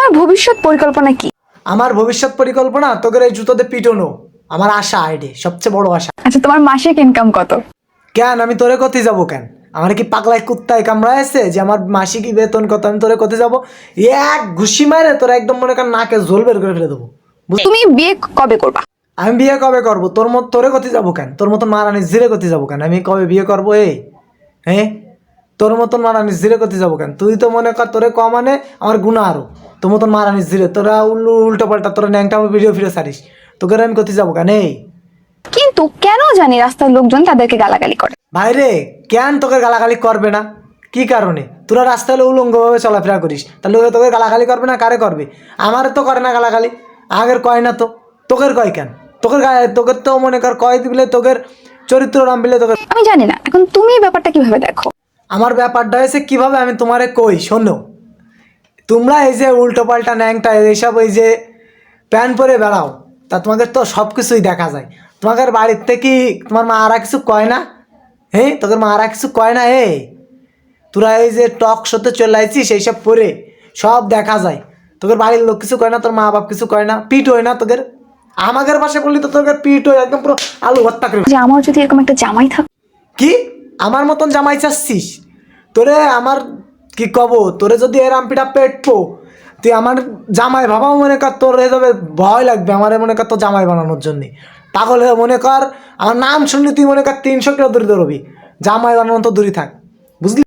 তোমার ভবিষ্যৎ পরিকল্পনা কি? আমার ভবিষ্যৎ পরিকল্পনা তোদের এই জুতোতে পিটনো। আমার আশা আইডি সবচেয়ে বড় আশা। আচ্ছা তোমার মাসিক ইনকাম কত? কেন আমি তোরে কোথায় যাব কেন? আমার কি পাগলায় কুত্তায় কামড়াইছে যে আমার মাসিক বেতন কত আমি তোরে কোথায় যাব? এক ঘুষি মারে তোরা একদম মনে কর নাকে ঝোল বের করে ফেলে দেবো। তুমি বিয়ে কবে করবা? আমি বিয়ে কবে করব? তোর মত তোরে কোথায় যাব কেন? তোর মতন মারানি জিরে কোথায় যাব কেন? আমি কবে বিয়ে করব এই? হ্যাঁ? তোর মতন মারানি জিরে কোথায় যাব কেন? তুই তো মনে কর তোরে কমানে আমার গুণা আরও। তোর মতন মারানি জিরে তোরা উল্লু উল্টো পাল্টা তোরা ন্যাংটা ভিডিও ফিরে সারিস তোকে আমি কোথায় যাব কেন? এই। কিন্তু কেন জানি রাস্তার লোকজন তাদেরকে গালাগালি করে? ভাইরে কেন তোকে গালাগালি করবে না? কি কারণে? তোরা রাস্তায় হলে উলঙ্গভাবে চলাফেরা করিস। তাহলে ওকে তোকে গালাগালি করবে না? কারে করবে? আমার তো করে না গালাগালি। আগের কয় না তো? তোকের কয় কেন? তোকের তোকের তো মনে কর কয় দিলে তোকের চরিত্র নাম বিলে তোকে আমি জানি না। এখন তুমি ব্যাপারটা কীভাবে দেখো? আমার ব্যাপারটা হয়েছে কীভাবে আমি তোমারে কই শোনো। তোমরা এই যে উল্টো পাল্টা ন্যাংটা এইসব এই যে প্যান্ট পরে বেড়াও তা তোমাদের তো সব কিছুই দেখা যায়। তোমাদের বাড়ির থেকে তোমার মা আরা কিছু কয় না? হ্যাঁ তোদের মা আরা কিছু কয় না হে? তোরা এই যে টক শোতে চলে আইছিস এইসব পরে সব দেখা যায়। তোদের বাড়ির লোক কিছু কয় না তোর মা বাপ কিছু কয় না পিট হয় না তোদের? আমাদের পাশে বললি তো তোদের পিট হয় একদম পুরো আলু হত্যা করে। আমার যদি এরকম একটা জামাই থাক কি? আমার মতন জামাই চাচ্ছিস? তোরে আমার কি কব? তোরে যদি এর পিঠা পেটপো তুই আমার জামাই ভাবাও মনে কর তোর হয়ে যাবে ভয় লাগবে, আমার মনে কর তোর জামাই বানানোর জন্যে। পাগল হয়ে মনে কর, আমার নাম শুনলে তুই মনে কর তিনশো কিলো দূরে দৌড়বি জামাই বানানো তো দূরে থাক, বুঝলি?